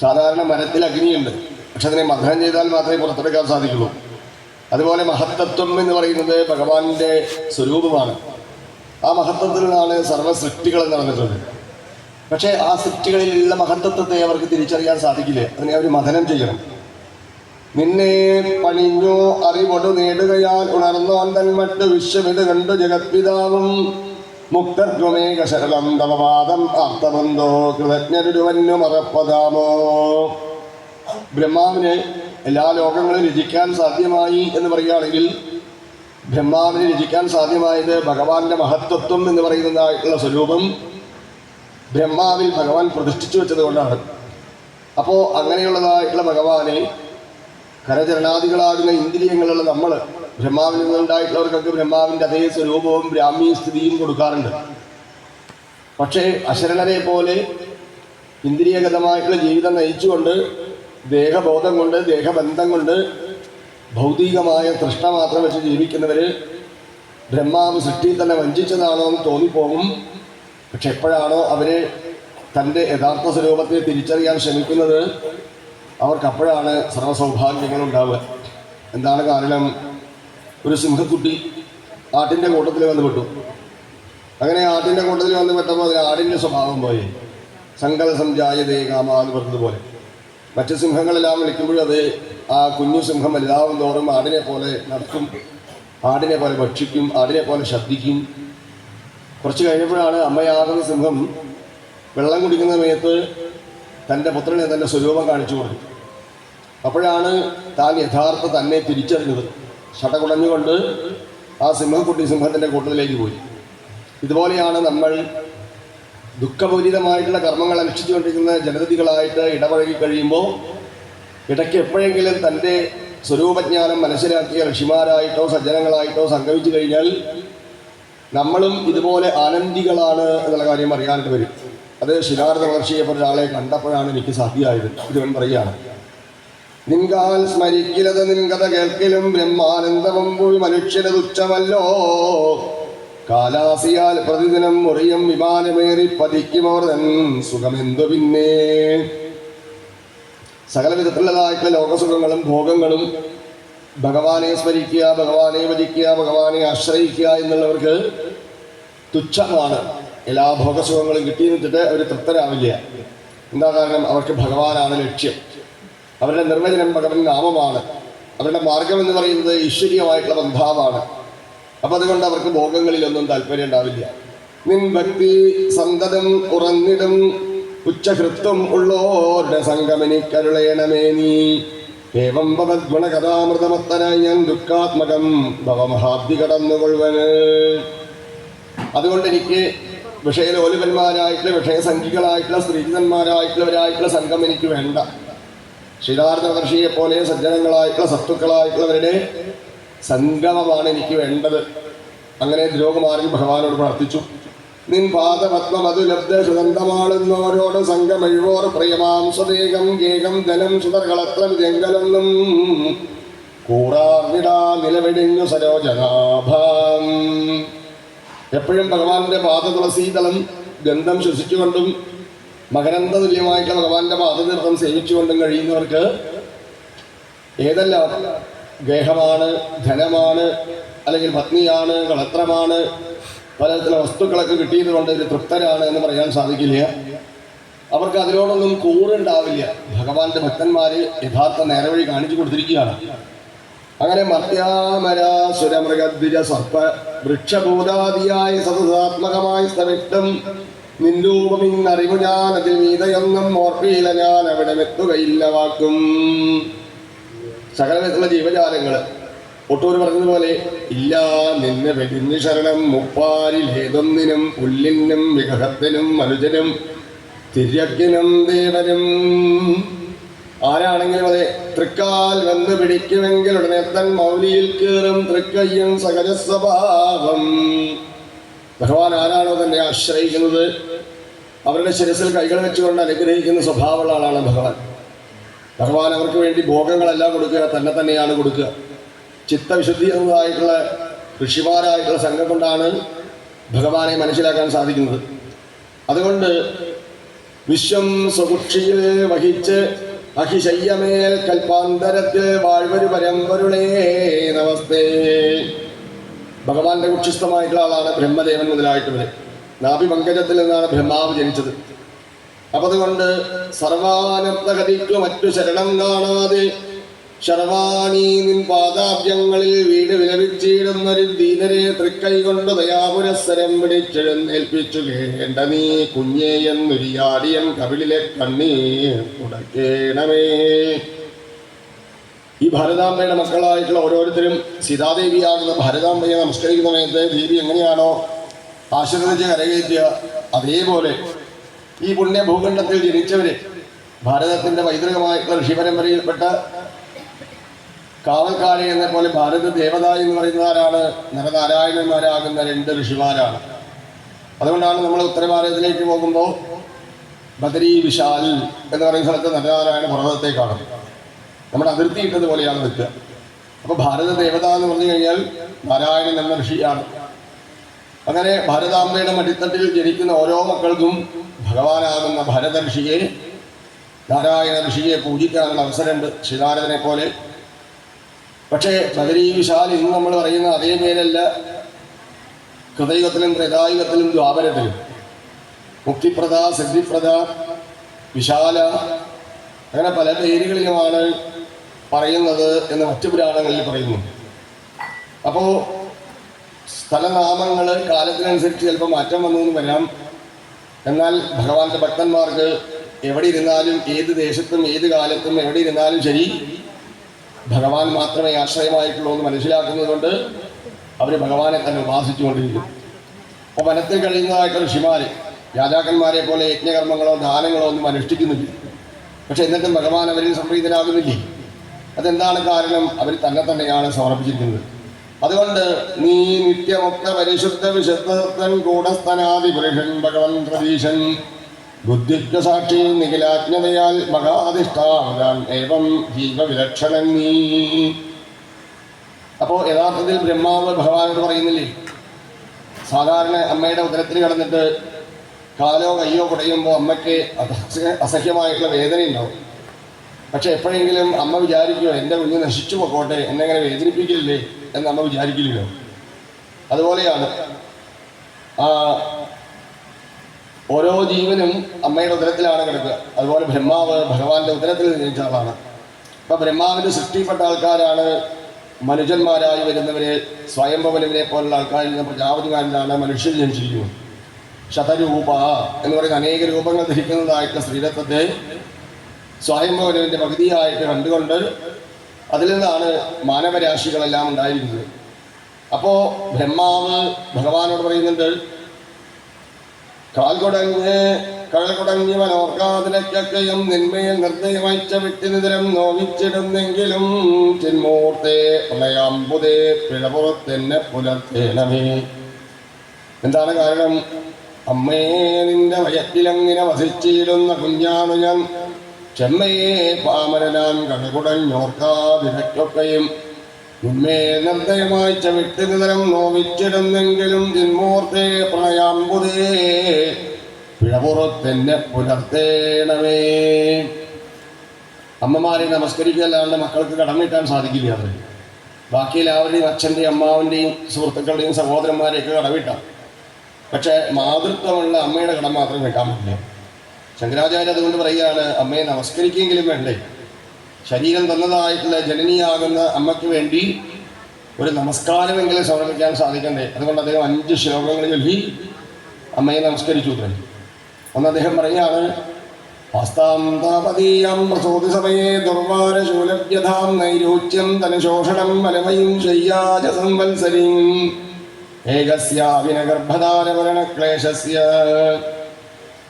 സാധാരണ മരത്തിൽ അഗ്നിയുണ്ട്. പക്ഷെ അതിനെ മഥനം ചെയ്താൽ മാത്രമേ പുറത്തെടുക്കാൻ സാധിക്കുള്ളൂ. അതുപോലെ മഹത്തത്വം എന്ന് പറയുന്നത് ഭഗവാന്റെ സ്വരൂപമാണ്. ആ മഹത്വത്തിൽ നിന്നാണ് സർവ സൃഷ്ടികൾ നടന്നിട്ടുള്ളത് പക്ഷേ ആ സൃഷ്ടികളിലുള്ള മഹത്വത്വത്തെ അവർക്ക് തിരിച്ചറിയാൻ സാധിക്കില്ല. അതിനെ അവർ മഥനം ചെയ്യണം. നിന്നെ പണിഞ്ഞോ അറിവൊടു നേടുകയാൽ ഉണർന്നോന്തൻ മറ്റു വിശ്വമിത് കണ്ടു ജഗത്പിതാവും. മുക്തത്വമേക ശരണം തവപാദം ആർത്തബന്ധോ കൃതജ്ഞരുവന്നു മറപ്പതാമോ ബ്രഹ്മാവിനെ എല്ലാ ലോകങ്ങളും രചിക്കാൻ സാധ്യമായി എന്ന് പറയുകയാണെങ്കിൽ ബ്രഹ്മാവിനെ രചിക്കാൻ സാധ്യമായത് ഭഗവാന്റെ മഹത്വത്വം എന്ന് പറയുന്നതായിട്ടുള്ള സ്വരൂപം ബ്രഹ്മാവിൽ ഭഗവാൻ പ്രതിഷ്ഠിച്ചു വെച്ചത് കൊണ്ടാണ് അപ്പോൾ അങ്ങനെയുള്ളതായിട്ടുള്ള ഭഗവാനെ കരചരണാദികളാകുന്ന ഇന്ദ്രിയങ്ങളുള്ള നമ്മൾ ബ്രഹ്മാവിൽ നിന്നുണ്ടായിട്ടുള്ളവർക്കൊക്കെ ബ്രഹ്മാവിന്റെ അതേ സ്വരൂപവും ബ്രാഹ്മീ സ്ഥിതിയും കൊടുക്കാറുണ്ട്. പക്ഷേ അശരണരെ പോലെ ഇന്ദ്രിയഗതമായിട്ടുള്ള ജീവിതം നയിച്ചുകൊണ്ട് ദേഹബോധം കൊണ്ട് ദേഹബന്ധം കൊണ്ട് ഭൗതികമായ തൃഷ്ണ മാത്രം വെച്ച് ജീവിക്കുന്നവർ ബ്രഹ്മാവ് സൃഷ്ടിയിൽ തന്നെ വഞ്ചിച്ചതാണോ എന്ന് തോന്നിപ്പോകും. പക്ഷെ എപ്പോഴാണോ അവർ തന്റെ യഥാർത്ഥ സ്വരൂപത്തെ തിരിച്ചറിയാൻ ശ്രമിക്കുന്നത് അവർക്കപ്പോഴാണ് സർവസൗഭാഗ്യങ്ങളും ഉണ്ടാവുക. എന്താണ് കാരണം? ഒരു സിംഹക്കുട്ടി ആട്ടിന്റെ കൂട്ടത്തിൽ വന്ന് പെട്ടു. അങ്ങനെ ആട്ടിന്റെ കൂട്ടത്തിൽ വന്ന് പെട്ടപ്പോൾ അതിന് ആടിന്റെ സ്വഭാവം പോയി. സങ്കല സംജായതേ കാമ എന്ന് പറഞ്ഞതുപോലെ മറ്റ് സിംഹങ്ങളെല്ലാം വിളിക്കുമ്പോഴും അത് ആ കുഞ്ഞു സിംഹം എല്ലാവരും തോറും ആടിനെ പോലെ നടക്കും. ആടിനെ പോലെ ഭക്ഷിക്കും ആടിനെ പോലെ ശബ്ദിക്കും. കുറച്ച് കഴിഞ്ഞപ്പോഴാണ് അമ്മയാകുന്ന സിംഹം വെള്ളം കുടിക്കുന്ന സമയത്ത് തന്റെ പുത്രനെ തന്റെ സ്വരൂപം കാണിച്ചു കൊടുക്കും അപ്പോഴാണ് താൻ യഥാർത്ഥ തന്നെ തിരിച്ചറിഞ്ഞത്. ശടകുടഞ്ഞുകൊണ്ട് ആ സിംഹക്കുട്ടി സിംഹത്തിന്റെ കൂട്ടത്തിലേക്ക് പോയി. ഇതുപോലെയാണ് നമ്മൾ ദുഃഖപൂരിതമായിട്ടുള്ള കർമ്മങ്ങൾ അനുഷ്ഠിച്ചുകൊണ്ടിരിക്കുന്ന ജനതതികളായിട്ട് ഇടപഴകി കഴിയുമ്പോൾ ഇടയ്ക്ക് എപ്പോഴെങ്കിലും തന്റെ സ്വരൂപജ്ഞാനം മനസ്സിലാക്കിയ ഋഷിമാരായിട്ടോ സജ്ജനങ്ങളായിട്ടോ സംഗമിച്ചു കഴിഞ്ഞാൽ നമ്മളും ഇതുപോലെ ആനന്ദികളാണ് എന്നുള്ള കാര്യം അറിയാനായിട്ട് വരും. അത് ശിലാർദ്ധ മഹർഷിയെ ഒരാളെ കണ്ടപ്പോഴാണ് എനിക്ക് സാധ്യമായത്. ഇതുവൻ പറയുകയാണ്. നിൻകാൽ സ്മരിക്കിലത് നിൻകഥ കേൾക്കലും ബ്രഹ്മാനന്ദവും പോയി മനുഷ്യന് തുച്ഛമല്ലോ കാലാസിയാൽ പ്രതിദിനം മുറിയും വിമാനമേറി പതിക്കുമോർ തൻ സുഖമെന്തു പിന്നെ? സകലവിധത്തിലുള്ളതായിട്ടുള്ള ലോകസുഖങ്ങളും ഭോഗങ്ങളും ഭഗവാനെ സ്മരിക്കുക ഭഗവാനെ ഭജിക്കുക ഭഗവാനെ ആശ്രയിക്കുക എന്നുള്ളവർക്ക് തുച്ഛമാണ്. എല്ലാ ഭോഗസുഖങ്ങളും കിട്ടി നിന്നിട്ട് അവർ തൃപ്തരാവില്ല. എന്താ കാരണം? അവർക്ക് ഭഗവാനാണ് ലക്ഷ്യം. അവരുടെ നിർവചനം ഭഗവൻ നാമമാണ്. അവരുടെ മാർഗം എന്ന് പറയുന്നത് ഈശ്വരീയമായിട്ടുള്ള ബന്ധാവാണ്. അപ്പം അതുകൊണ്ട് അവർക്ക് ഭോഗങ്ങളിലൊന്നും താല്പര്യം ഉണ്ടാവില്ല. നിൻ ഭക്തി സന്തതം ഉറന്നിടും ഉച്ചഹൃത്വം ഉള്ളോരുടെ സംഗമനി കരുളയണമേ നീ. ഏവം ഭവദ്ഗുണകഥാമൃതമത്തനായി ഞാൻ ദുഃഖാത്മകം ഭവമഹാബ്ദി കടന്നുകൊള്ളുവന്. അതുകൊണ്ട് എനിക്ക് വിഷയലോലുപന്മാരായിട്ടുള്ള വിഷയസംഖികളായിട്ടുള്ള സ്ത്രീജിതന്മാരായിട്ടുള്ളവരായിട്ടുള്ള സംഘം എനിക്ക് വേണ്ട. ശ്രീനാർത്ഥ മഹർഷിയെ പോലെ സജ്ജനങ്ങളായിട്ടുള്ള സത്തുക്കളായിട്ടുള്ളവരുടെ സംഗമമാണ് എനിക്ക് വേണ്ടത്. അങ്ങനെ ദ്രോഗമാറി ഭഗവാനോട് പ്രാർത്ഥിച്ചു. നിൻ പാദപത്മമതു ലബ്ധ സുഗന്ധമാണെന്നോരോട് സംഗമഴിവോർ പ്രിയമാം. സ്വദേകം ഗേകം ധനം സുതർകളത്ര ജംഗലൊന്നും കൂറാർവിടാ നിലവിടിഞ്ഞു സരോജനാഭാം. എപ്പോഴും ഭഗവാന്റെ പാദതുളസീതളം ഗന്ധം ശ്വസിച്ചുകൊണ്ടും മകരന്ത തുല്യമായിട്ടുള്ള ഭഗവാന്റെ പാദതീർത്ഥം സേവിച്ചുകൊണ്ടും കഴിയുന്നവർക്ക് ഏതെല്ലാം ഗേഹമാണ് ധനമാണ് അല്ലെങ്കിൽ പത്നിയാണ് കളത്രമാണ് പലതരത്തിലുള്ള വസ്തുക്കളൊക്കെ കിട്ടിയത് കൊണ്ട് ഒരു തൃപ്തരാണ് എന്ന് പറയാൻ സാധിക്കില്ല. അവർക്ക് അതിനോടൊന്നും കൂറുണ്ടാവില്ല. ഭഗവാന്റെ ഭക്തന്മാര് യഥാർത്ഥ നേരവഴി കാണിച്ചു കൊടുത്തിരിക്കുകയാണ്. അങ്ങനെ മർത്യാമരാസുരമൃഗദ്വിജ സർപ്പ വൃക്ഷഭൂതാദിയായ സതസാത്മകമായി സ്ഥവിഷ്ടം നിൻരൂപമിന്നറിവു ഞാൻ അതിൽ മീതയൊന്നും ഓർപ്പിയില്ല ഞാൻ അവിടെ എത്തുകയില്ല വാക്കും. സകലവിധത്തിലുള്ള ജീവജാലങ്ങൾ ഒട്ടൂർ പറഞ്ഞതുപോലെ ഇല്ല നിന്നെ വെടിഞ്ഞു ശരണം മുപ്പാരിൽ ഏതൊന്നിനും പുല്ലിനും വിഗ്രഹത്തിനും മനുജനും തിര്യക്കിനും ദേവനും. ആരാണെങ്കിലും അതെ തൃക്കാൽ വന്ന് പിടിക്കുമെങ്കിൽ ഉടനെ തൻ മൗലിയിൽ കയറും തൃക്കയ്യും സകല സ്വഭാവം ഭഗവാൻ ആരാണോ തന്നെ ആശ്രയിക്കുന്നത്? അവരുടെ ശിരസിൽ കൈകൾ വെച്ചുകൊണ്ട് അനുഗ്രഹിക്കുന്ന സ്വഭാവമുള്ള ആളാണ് ഭഗവാൻ. ഭഗവാൻ അവർക്ക് വേണ്ടി ഭോഗങ്ങളെല്ലാം കൊടുക്കുക തന്നെ തന്നെയാണ് കൊടുക്കുക. ചിത്തവിശുദ്ധി എന്നതായിട്ടുള്ള ഋഷിമാരായിട്ടുള്ള സംഘം കൊണ്ടാണ് ഭഗവാനെ മനസ്സിലാക്കാൻ സാധിക്കുന്നത്. അതുകൊണ്ട് വിശ്വം സ്വകുക്ഷിയിൽ വഹിച്ച് അഹിശയ്യമേൽ കൽപ്പാന്തരത്തിൽ വാഴ്വരു പരമ്പരുളേ നമസ്തേ. ഭഗവാന്റെ കുക്ഷിസ്ഥമായിട്ടുള്ള ആളാണ് ബ്രഹ്മദേവൻ മുതലായിട്ടുള്ളത് നാഭി പങ്കജത്തിൽ നിന്നാണ് ബ്രഹ്മാവ് ജനിച്ചത്. അപ്പൊ അതുകൊണ്ട് സർവാനന്ദഗതിക്ക് മറ്റു ശരണം കാണാതെ ശർവാണീനിൻ പാദാബ്ജങ്ങളിൽ വീട് വിലപിച്ചിടുന്നൊരു ദീനരെ തൃക്കൈ കൊണ്ട് ദയാപുരസ്സരം പിടിച്ചെഴുന്നേൽപ്പിച്ചു കേണ്ട നീ കുഞ്ഞേ എന്നൊരിയാടിയൻ കവിളിലെ കണ്ണീർ തുടക്കേണമേ ഈ ഭാരതാംബയുടെ മക്കളായിട്ടുള്ള ഓരോരുത്തരും സീതാദേവിയാകുന്ന ഭാരതാംബയെ നമസ്കരിക്കുന്ന സമയത്ത് ദേവി എങ്ങനെയാണോ ആശീർവദിച്ച് കരകയറ്റുക അതേപോലെ ഈ പുണ്യ ഭൂഖണ്ഡത്തിൽ ജനിച്ചവരെ ഭാരതത്തിന്റെ പൈതൃകമായിട്ടുള്ള ഋഷിപരമ്പരയിൽപ്പെട്ട കാവൽക്കാരെ എന്ന പോലെ ഭാരത ദേവത എന്ന് പറയുന്നവരാണ് നരനാരായണന്മാരാകുന്ന രണ്ട് ഋഷിമാരാണ്. അതുകൊണ്ടാണ് നമ്മൾ ഉത്തരഭാരതത്തിലേക്ക് പോകുമ്പോൾ ബദരി വിശാൽ എന്ന് പറയുന്ന സ്ഥലത്ത് നരനാരായണ പർവതത്തെ കാണും നമ്മുടെ അതിർത്തി ഇട്ടതുപോലെയാണ് നിൽക്കുക. അപ്പോൾ ഭാരത ദേവത എന്ന് പറഞ്ഞു കഴിഞ്ഞാൽ നാരായണൻ എന്ന ഋഷിയാണ്. അങ്ങനെ ഭാരതാംബയുടെ മടിത്തട്ടിൽ ജനിക്കുന്ന ഓരോ മക്കൾക്കും ഭഗവാനാകുന്ന ഭരത ഋഷിയെ നാരായണ ഋഷിയെ പൂജിക്കാനുള്ള അവസരമുണ്ട് ശ്രീനാരദനെ പോലെ. പക്ഷേ പ്രകരീ വിശാൽ ഇന്ന് നമ്മൾ പറയുന്ന അതേ പേരല്ല. കൃതയുഗത്തിലും ത്രേതായുഗത്തിലും ദ്വാപരത്തിലും. മുക്തിപ്രദ സിദ്ധിപ്രദ വിശാല അങ്ങനെ പല പേരുകളിലുമാണ് പറയുന്നത് എന്ന് മറ്റു പുരാണങ്ങളിൽ പറയുന്നു. അപ്പോൾ സ്ഥലനാമങ്ങൾ കാലത്തിനനുസരിച്ച് ചിലപ്പോൾ മാറ്റം വന്നു എന്ന് വരാം. എന്നാൽ ഭഗവാന്റെ ഭക്തന്മാർക്ക് എവിടെ ഇരുന്നാലും ഏത് ദേശത്തും ഏത് കാലത്തും എവിടെ ഇരുന്നാലും ശരി ഭഗവാൻ മാത്രമേ ആശ്രയമായിട്ടുള്ളൂ എന്ന് മനസ്സിലാക്കുന്നതുകൊണ്ട് അവർ ഭഗവാനെ തന്നെ ഉപാസിച്ചുകൊണ്ടിരിക്കും. അപ്പോൾ വനത്തിൽ കഴിയുന്നതായിട്ട് ഋഷിമാര് രാജാക്കന്മാരെ പോലെ യജ്ഞകർമ്മങ്ങളോ ദാനങ്ങളോ ഒന്നും അനുഷ്ഠിക്കുന്നില്ല. പക്ഷെ എന്നിട്ടും ഭഗവാൻ അവരിൽ സംപ്രീതനാകുന്നില്ലേ? അതെന്താണ് കാരണം? അവർ തന്നെ തന്നെയാണ് സമർപ്പിച്ചിരിക്കുന്നത്. അതുകൊണ്ട് നീ നിത്യമൊക്ത പരിശുദ്ധ വിശുദ്ധൻ കൂടസ്ഥനാദി പുരുഷൻ ഭഗവൻ പ്രതീശൻ. ബുദ്ധിത്വ സാക്ഷി നിഖിലാജ്ഞതയാൽ മഹാധിഷ്ഠാവതാൻ ഏവം ജീവവിലക്ഷണൻ നീ. അപ്പോൾ യഥാർത്ഥത്തിൽ ബ്രഹ്മാവ് ഭഗവാനോട് പറയുന്നില്ലേ? സാധാരണ അമ്മയുടെ ഉദരത്തിൽ കിടന്നിട്ട് കാലോ കയ്യോ കുടയുമ്പോൾ അമ്മയ്ക്ക് അസഹ്യ- അസഹ്യമായിട്ടുള്ള വേദന ഉണ്ടാവും. പക്ഷെ എപ്പോഴെങ്കിലും അമ്മ വിചാരിക്കുമോ എന്റെ കുഞ്ഞ് നശിച്ചു പോക്കോട്ടെ എന്നെങ്ങനെ വേദനിപ്പിക്കില്ലേ? എന്ന് നമ്മൾ വിചാരിക്കില്ലല്ലോ. അതുപോലെയാണ് ഓരോ ജീവനും അമ്മയുടെ ഉദരത്തിലാണ് കിടക്കുക. അതുപോലെ ബ്രഹ്മാവ് ഭഗവാന്റെ ഉദരത്തിൽ ജനിച്ച ആളാണ്. അപ്പൊ സൃഷ്ടിപ്പെട്ട ആൾക്കാരാണ് മനുഷ്യന്മാരായി വരുന്നവരെ സ്വയംഭവലിനെ പോലുള്ള ആൾക്കാരിൽ നിന്ന് പ്രജാപതിമാരിലാണ് മനുഷ്യർ ജനിച്ചിരിക്കുന്നത്. ശതരൂപ എന്ന് പറയുന്ന അനേക രൂപങ്ങൾ ധരിക്കുന്നതായിട്ടുള്ള സ്ത്രീരത്വത്തെ സ്വയംഭവനവിന്റെ പകുതിയായിട്ട് കണ്ടുകൊണ്ട് അതിൽ നിന്നാണ് മാനവരാശികളെല്ലാം ഉണ്ടായിരുന്നത്. അപ്പോൾ ബ്രഹ്മാവ് ഭഗവാനോട് പറയുന്നുണ്ട് കാൽകുടങ്ങ് കഴകുടങ്ങി കഴൽ കുടഞ്ഞവനോർക്കാതിലൊക്കെയും നിന്മയിൽ നിർദ്ദയമയച്ച വിട്ടുനിതരം നോവിച്ചിടുന്നെങ്കിലും ചിന്മൂർത്തെ പ്രളയാമ്പുതേ പിഴപുറത്തെന്നെ പുലർത്തേണമേ. എന്താണ് കാരണം? അമ്മേ നിന്റെ വയറ്റിലങ്ങനെ വസിച്ചിരുന്ന കുഞ്ഞാണ് ഞാൻ ചെമ്മയെ പാമരനാൻ കടകുടഞ്ഞോർക്കാതിരക്കൊക്കെയും ഉന്മേ നിർദ്ദയമായി ചവിട്ട് നിതരം നോവിച്ചിടുന്നെങ്കിലും തിന്മൂർത്തെ പ്രണയാമ്പുതേ പിഴപുറത്തെന്നെ പുലർത്തേണമേ. അമ്മമാരെ നമസ്കരിക്കല്ലാണ്ട് മക്കൾക്ക് കടം കിട്ടാൻ സാധിക്കില്ല അത് ബാക്കി എല്ലാവരുടെയും അച്ഛന്റെയും അമ്മാവിന്റെയും സുഹൃത്തുക്കളുടെയും സഹോദരന്മാരെയൊക്കെ കടവിട്ടാം പക്ഷേ മാതൃത്വമുള്ള അമ്മയുടെ കടം മാത്രം കിട്ടാൻ പറ്റില്ല. ശങ്കരാചാര്യ അതുകൊണ്ട് പറയുകയാണ് അമ്മയെ നമസ്കരിക്കെങ്കിലും വേണ്ടേ? ശരീരം തന്നതായിട്ടുള്ള ജനനിയാകുന്ന അമ്മയ്ക്ക് വേണ്ടി ഒരു നമസ്കാരമെങ്കിലും സമർപ്പിക്കാൻ സാധിക്കണ്ടേ? അതുകൊണ്ട് അദ്ദേഹം അഞ്ച് ശ്ലോകങ്ങൾ ചൊല്ലി അമ്മയെ നമസ്കരിച്ചു ഉത്തരം. ഒന്ന് അദ്ദേഹം പറയുകയാണ് ഏകസ്യാവിനഗർഭധാരവരണക്ലേശസ്യ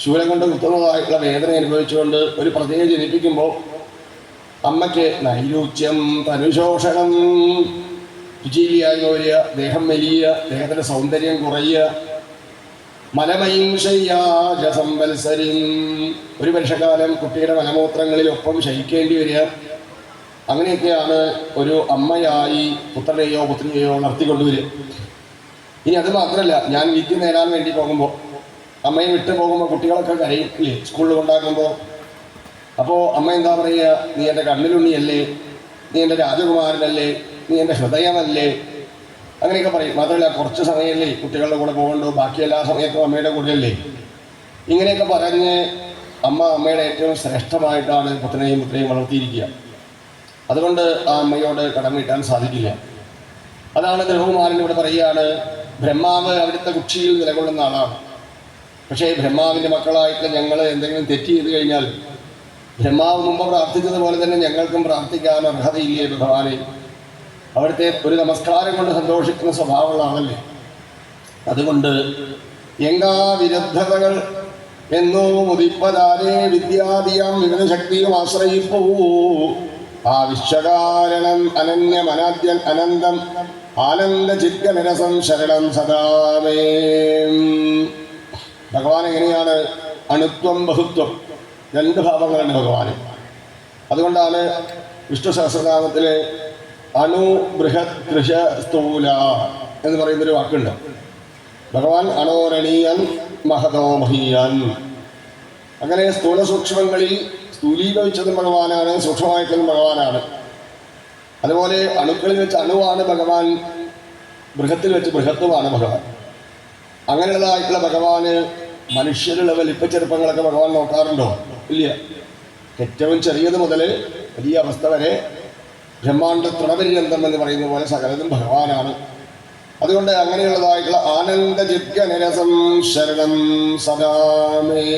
ശൂലം കൊണ്ട് ഉത്തമമായിട്ടുള്ള വേദന അനുഭവിച്ചുകൊണ്ട് ഒരു പ്രത്യേകം ജനിപ്പിക്കുമ്പോൾ അമ്മയ്ക്ക് നൈരൂച്യം തനുശോഷണം രുചിയില്ലായ്മ വരിക ദേഹം വലിയ ദേഹത്തിന്റെ സൗന്ദര്യം കുറയുക മലമയും ശയ്യാജസംവത്സരിം ഒരു വർഷക്കാലം കുട്ടിയുടെ മലമൂത്രങ്ങളിലൊപ്പം ശയിക്കേണ്ടി വരിക. അങ്ങനെയൊക്കെയാണ് ഒരു അമ്മയായി പുത്രനെയോ പുത്രിയെയോ നടത്തിക്കൊണ്ടുവരിക ഇനി അത് മാത്രമല്ല ഞാൻ വിദ്യ നേടാൻ വേണ്ടി പോകുമ്പോൾ അമ്മയെ വിട്ടു പോകുമ്പോൾ കുട്ടികളൊക്കെ കരയില്ലേ സ്കൂളിൽ കൊണ്ടാക്കുമ്പോൾ അപ്പോൾ അമ്മ എന്താ പറയുക? നീ എന്റെ കണ്ണിലുണ്ണിയല്ലേ? നീ എന്റെ രാജകുമാരനല്ലേ? നീ എന്റെ ഹൃദയമല്ലേ? അങ്ങനെയൊക്കെ പറയും. മാത്രമല്ല കുറച്ച് സമയമല്ലേ കുട്ടികളുടെ കൂടെ പോകണ്ടു. ബാക്കി എല്ലാ സമയത്തും അമ്മയുടെ കൂടെയല്ലേ. ഇങ്ങനെയൊക്കെ പറഞ്ഞ് അമ്മ അമ്മയുടെ ഏറ്റവും ശ്രേഷ്ഠമായിട്ടാണ് പുത്രനെയും പുത്രനെയും വളർത്തിയിരിക്കുക. അതുകൊണ്ട് ആ അമ്മയോട് കടം വീട്ടാൻ സാധിക്കില്ല. അതാണ് ദ്രഹകുമാരൻ ഇവിടെ പറയുകയാണ് ബ്രഹ്മാവ് അവിടുത്തെ കുക്ഷിയിൽ നിലകൊള്ളുന്ന ആളാണ്. പക്ഷേ ബ്രഹ്മാവിന്റെ മക്കളായിട്ടുള്ള ഞങ്ങൾ എന്തെങ്കിലും തെറ്റ് ചെയ്ത് കഴിഞ്ഞാൽ ബ്രഹ്മാവ് മുമ്പ് പ്രാർത്ഥിച്ചതുപോലെ തന്നെ ഞങ്ങൾക്കും പ്രാർത്ഥിക്കാൻ അർഹതയില്ലേ ഭഗവാനെ? അവിടുത്തെ ഒരു നമസ്കാരം കൊണ്ട് സന്തോഷിക്കുന്ന സ്വഭാവമുള്ള ആളല്ലേ? അതുകൊണ്ട് എങ്കാ വിരുദ്ധതകൾ എന്നോ മുതിപ്പതാരേ വിവിധ ശക്തിയും ആശ്രയിപ്പൂ ആ വിശ്വകാരണം അനന്യം അനാദ്യൻ അനന്തം ആനന്ദ ചിത്കനിരസം ശരണം സദാമേ. ഭഗവാൻ എങ്ങനെയാണ് അണുത്വം ബഹുത്വം രണ്ട് ഭാവങ്ങളുണ്ട് ഭഗവാന്. അതുകൊണ്ടാണ് വിഷ്ണു സഹസ്രനാമത്തിലെ അണു ബൃഹത് കൃഷ സ്ഥൂല എന്ന് പറയുന്നൊരു വാക്കുണ്ട്. ഭഗവാൻ അണോരണീയൻ മഹതോ മഹീയൻ. അങ്ങനെ സ്ഥൂല സൂക്ഷ്മങ്ങളിൽ സ്ഥൂലീഭവിച്ചതും ഭഗവാനാണ് സൂക്ഷ്മമായിട്ടും ഭഗവാനാണ്. അതുപോലെ അണുക്കളിൽ വെച്ച് അണുവാണ് ഭഗവാൻ ബൃഹത്തിൽ വെച്ച് ബൃഹത്വമാണ് ഭഗവാൻ. അങ്ങനെയുള്ളതായിട്ടുള്ള ഭഗവാന് മനുഷ്യരുള്ള വലിപ്പച്ചെറുപ്പങ്ങളൊക്കെ ഭഗവാൻ നോക്കാറുണ്ടോ? ഇല്ല. ഏറ്റവും ചെറിയത് മുതൽ വലിയ അവസ്ഥ വരെ ബ്രഹ്മാണ്ട തൃണപര്യന്തം എന്ന് പറയുന്ന പോലെ സകലതും ഭഗവാനാണ്. അതുകൊണ്ട് അങ്ങനെയുള്ളതായിട്ടുള്ള ആനന്ദ നിരസം ശരണം സദാമേ.